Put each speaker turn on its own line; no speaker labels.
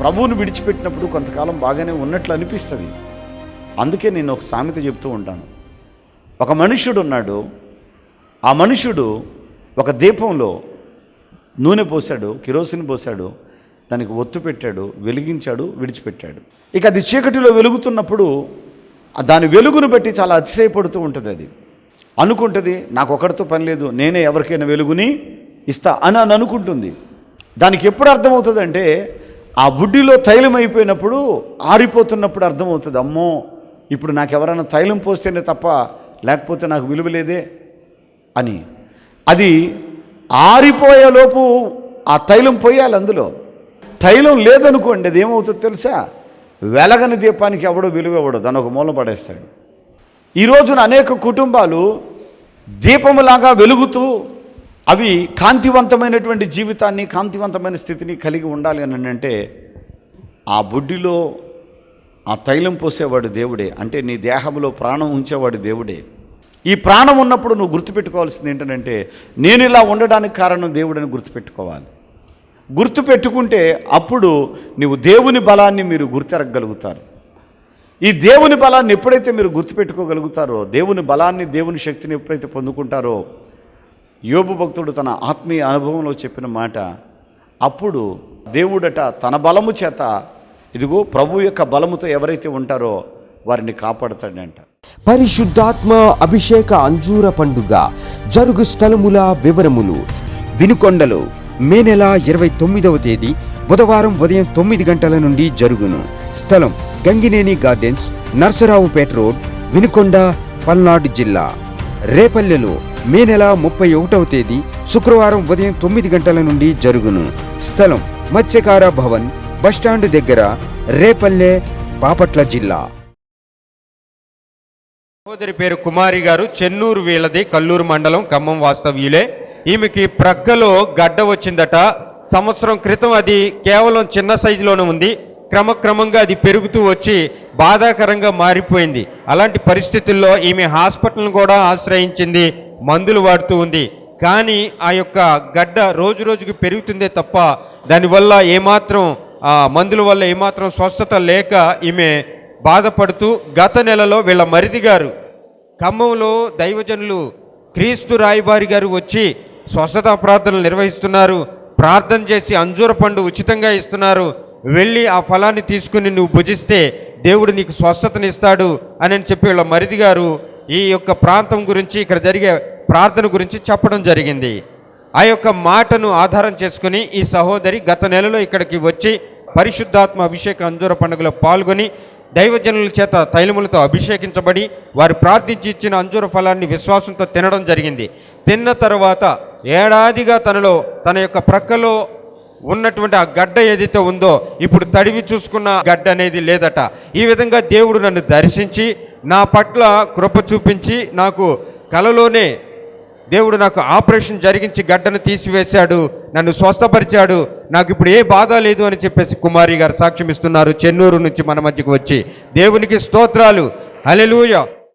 ప్రభువుని విడిచిపెట్టినప్పుడు కొంతకాలం బాగానే ఉన్నట్లు అనిపిస్తుంది. అందుకే నేను ఒక సామెత చెప్తూ ఉంటాను. ఒక మనుషుడు ఉన్నాడు. ఆ మనుషుడు ఒక దీపంలో నూనె పోశాడు కిరోసిన్ పోశాడు దానికి ఒత్తు పెట్టాడు వెలిగించాడు విడిచిపెట్టాడు. ఇక అది చీకటిలో వెలుగుతున్నప్పుడు దాని వెలుగును బట్టి చాలా అతిశయపడుతూ ఉంటుంది అది. అనుకుంటుంది నాకు ఒకరితో పని లేదు నేనే ఎవరికైనా వెలుగుని ఇస్తా అని అని అనుకుంటుంది. దానికి ఎప్పుడు అర్థమవుతుందంటే ఆ బుడ్డిలో తైలం అయిపోయినప్పుడు ఆరిపోతున్నప్పుడు అర్థమవుతుంది అమ్మో ఇప్పుడు నాకు ఎవరైనా తైలం పోస్తేనే తప్ప లేకపోతే నాకు విలువ లేదే అని. అది ఆరిపోయేలోపు ఆ తైలం పోయాలి అందులో. తైలం లేదనుకోండి అది ఏమవుతుందో తెలుసా? వెలగని దీపానికి ఎవడో విలువ ఇవ్వడు దాని ఒక మూలం పడేస్తాడు. ఈ రోజున అనేక కుటుంబాలు దీపములాగా వెలుగుతూ అవి కాంతివంతమైనటువంటి జీవితాన్ని కాంతివంతమైన స్థితిని కలిగి ఉండాలి అని అంటే ఆ బుడ్డిలో ఆ తైలం పోసేవాడు దేవుడే అంటే నీ దేహంలో ప్రాణం ఉంచేవాడు దేవుడే. ఈ ప్రాణం ఉన్నప్పుడు నువ్వు గుర్తుపెట్టుకోవాల్సింది ఏంటంటే నేను ఇలా ఉండడానికి కారణం దేవుడని గుర్తుపెట్టుకోవాలి. గుర్తుపెట్టుకుంటే అప్పుడు నీవు దేవుని బలాన్ని మీరు గుర్తెరగలుగుతారు ఈ దేవుని బలాన్ని ఎప్పుడైతే మీరు గుర్తుపెట్టుకోగలుగుతారో దేవుని బలాన్ని దేవుని శక్తిని ఎప్పుడైతే పొందుకుంటారో యోబు భక్తుడు తన ఆత్మీయ అనుభవంలో చెప్పిన మాట అప్పుడు దేవుడట తన బలము చేత ఇదిగో ప్రభు యొక్క బలముతో ఎవరైతే ఉంటారో వారిని కాపాడుతాడంట.
పరిశుద్ధాత్మ అభిషేక అంజూర పండుగ జరుగు స్థలముల వివరములు. వినుకొండలో మే నెల ఇరవై తొమ్మిదవ తేదీ బుధవారం ఉదయం తొమ్మిది గంటల నుండి జరుగును. స్థలం గంగినేని గార్డెన్స్ నర్సరావుపేట రోడ్ వినుకొండ పల్నాడు జిల్లా. రేపల్లెలో మే నెల ముప్పై ఒకటవ తేదీ శుక్రవారం ఉదయం తొమ్మిది గంటల నుండి జరుగును. స్థలం మత్స్యకార భవన్ బస్టాండ్ దగ్గర రేపల్లె బాపట్ల జిల్లా.
సహోదరి పేరు కుమారి గారు చెన్నూరు వీళ్ళది కల్లూరు మండలం ఖమ్మం వాస్తవ్యులే. ఈమెకి ప్రక్కలో గడ్డ వచ్చిందట. సంవత్సరం క్రితం అది కేవలం చిన్న సైజులోనే ఉంది. క్రమక్రమంగా అది పెరుగుతూ వచ్చి బాధాకరంగా మారిపోయింది. అలాంటి పరిస్థితుల్లో ఈమె హాస్పిటల్ని కూడా ఆశ్రయించింది మందులు వాడుతూ ఉంది. కానీ ఆ యొక్క గడ్డ రోజు రోజుకి పెరుగుతుందే తప్ప దానివల్ల ఏమాత్రం ఆ మందుల వల్ల ఏమాత్రం స్వస్థత లేక ఈమె బాధపడుతూ గత నెలలో వీళ్ళ మరిది గారు ఖమ్మంలో దైవజనులు క్రీస్తు రాయబారి గారు వచ్చి స్వస్థత ప్రార్థనలు నిర్వహిస్తున్నారు. ప్రార్థన చేసి అంజూర పండు ఉచితంగా ఇస్తున్నారు. వెళ్ళి ఆ ఫలాన్ని తీసుకుని నువ్వు భుజిస్తే దేవుడు నీకు స్వస్థతనిస్తాడు అని చెప్పి వీళ్ళ మరిది గారు ఈ యొక్క ప్రాంతం గురించి ఇక్కడ జరిగే ప్రార్థన గురించి చెప్పడం జరిగింది. ఆ యొక్క మాటను ఆధారం చేసుకుని ఈ సహోదరి గత నెలలో ఇక్కడికి వచ్చి పరిశుద్ధాత్మ అభిషేక అంజూర పండుగలో పాల్గొని దైవజనుల చేత తైలములతో అభిషేకించబడి వారు ప్రార్థించి ఇచ్చిన అంజూర ఫలాన్ని విశ్వాసంతో తినడం జరిగింది. తిన్న తర్వాత ఏడాదిగా తనలో తన యొక్క ప్రక్కలో ఉన్నటువంటి ఆ గడ్డ ఏదైతే ఉందో ఇప్పుడు తడివి చూసుకున్న గడ్డ అనేది లేదట. ఈ విధంగా దేవుడు నన్ను దర్శించి నా పట్ల కృప చూపించి నాకు కలలోనే దేవుడు నాకు ఆపరేషన్ జరిగించి గడ్డను తీసివేశాడు నన్ను స్వస్థపరిచాడు. నాకు ఇప్పుడు ఏ బాధ లేదు అని చెప్పేసి కుమారి గారు సాక్ష్యం ఇస్తున్నారు చెన్నూరు నుంచి మన మధ్యకు వచ్చి. దేవునికి స్తోత్రాలు. హల్లెలూయా.